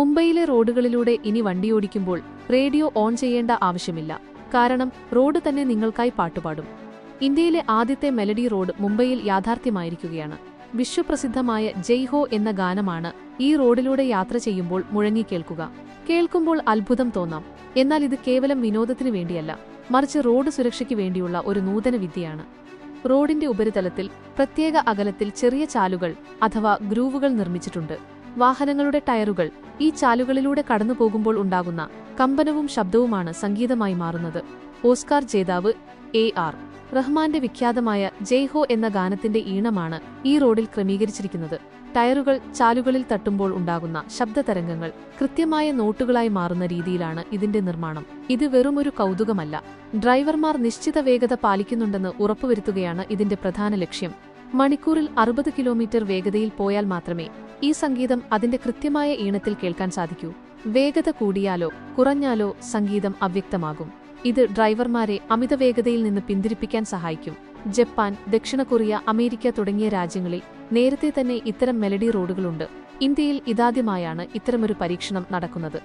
മുംബൈയിലെ റോഡുകളിലൂടെ ഇനി വണ്ടിയോടിക്കുമ്പോൾ റേഡിയോ ഓൺ ചെയ്യേണ്ട ആവശ്യമില്ല. കാരണം റോഡ് തന്നെ നിങ്ങൾക്കായി പാട്ടുപാടും. ഇന്ത്യയിലെ ആദ്യത്തെ മെലഡി റോഡ് മുംബൈയിൽ യാഥാർത്ഥ്യമായിരിക്കുകയാണ്. വിശ്വപ്രസിദ്ധമായ ജയ് ഹോ എന്ന ഗാനമാണ് ഈ റോഡിലൂടെ യാത്ര ചെയ്യുമ്പോൾ മുഴങ്ങിക്കേൾക്കുക കേൾക്കുമ്പോൾ അത്ഭുതം തോന്നാം. എന്നാൽ ഇത് കേവലം വിനോദത്തിനു വേണ്ടിയല്ല. മറിച്ച് റോഡ് സുരക്ഷയ്ക്ക് വേണ്ടിയുള്ള ഒരു നൂതന വിദ്യയാണ്. റോഡിന്റെ ഉപരിതലത്തിൽ പ്രത്യേക അകലത്തിൽ ചെറിയ ചാലുകൾ അഥവാ ഗ്രൂവുകൾ നിർമ്മിച്ചിട്ടുണ്ട്. വാഹനങ്ങളുടെ ടയറുകൾ ഈ ചാലുകളിലൂടെ കടന്നുപോകുമ്പോൾ ഉണ്ടാകുന്ന കമ്പനവും ശബ്ദവുമാണ് സംഗീതമായി മാറുന്നത്. ഓസ്കാർ ജേതാവ് എ ആർ റഹ്മാന്റെ വിഖ്യാതമായ ജയ്ഹോ എന്ന ഗാനത്തിന്റെ ഈണമാണ് ഈ റോഡിൽ ക്രമീകരിച്ചിരിക്കുന്നത്. ടയറുകൾ ചാലുകളിൽ തട്ടുമ്പോൾ ഉണ്ടാകുന്ന ശബ്ദതരംഗങ്ങൾ കൃത്യമായ നോട്ടുകളായി മാറുന്ന രീതിയിലാണ് ഇതിന്റെ നിർമ്മാണം. ഇത് വെറുമൊരു കൗതുകമല്ല. ഡ്രൈവർമാർ നിശ്ചിത വേഗത പാലിക്കുന്നുണ്ടെന്ന് ഉറപ്പുവരുത്തുകയാണ് ഇതിന്റെ പ്രധാന ലക്ഷ്യം. മണിക്കൂറിൽ അറുപത് കിലോമീറ്റർ വേഗതയിൽ പോയാൽ മാത്രമേ ഈ സംഗീതം അതിന്റെ കൃത്യമായ ഈണത്തിൽ കേൾക്കാൻ സാധിക്കൂ. വേഗത കൂടിയാലോ കുറഞ്ഞാലോ സംഗീതം അവ്യക്തമാകും. ഇത് ഡ്രൈവർമാരെ അമിത വേഗതയിൽ നിന്ന് പിന്തിരിപ്പിക്കാൻ സഹായിക്കും. ജപ്പാൻ ദക്ഷിണ കൊറിയ അമേരിക്ക തുടങ്ങിയ രാജ്യങ്ങളിൽ നേരത്തെ തന്നെ ഇത്തരം മെലഡി റോഡുകളുണ്ട്. ഇന്ത്യയിൽ ഇതാദ്യമായാണ് ഇത്തരമൊരു പരീക്ഷണം നടക്കുന്നത്.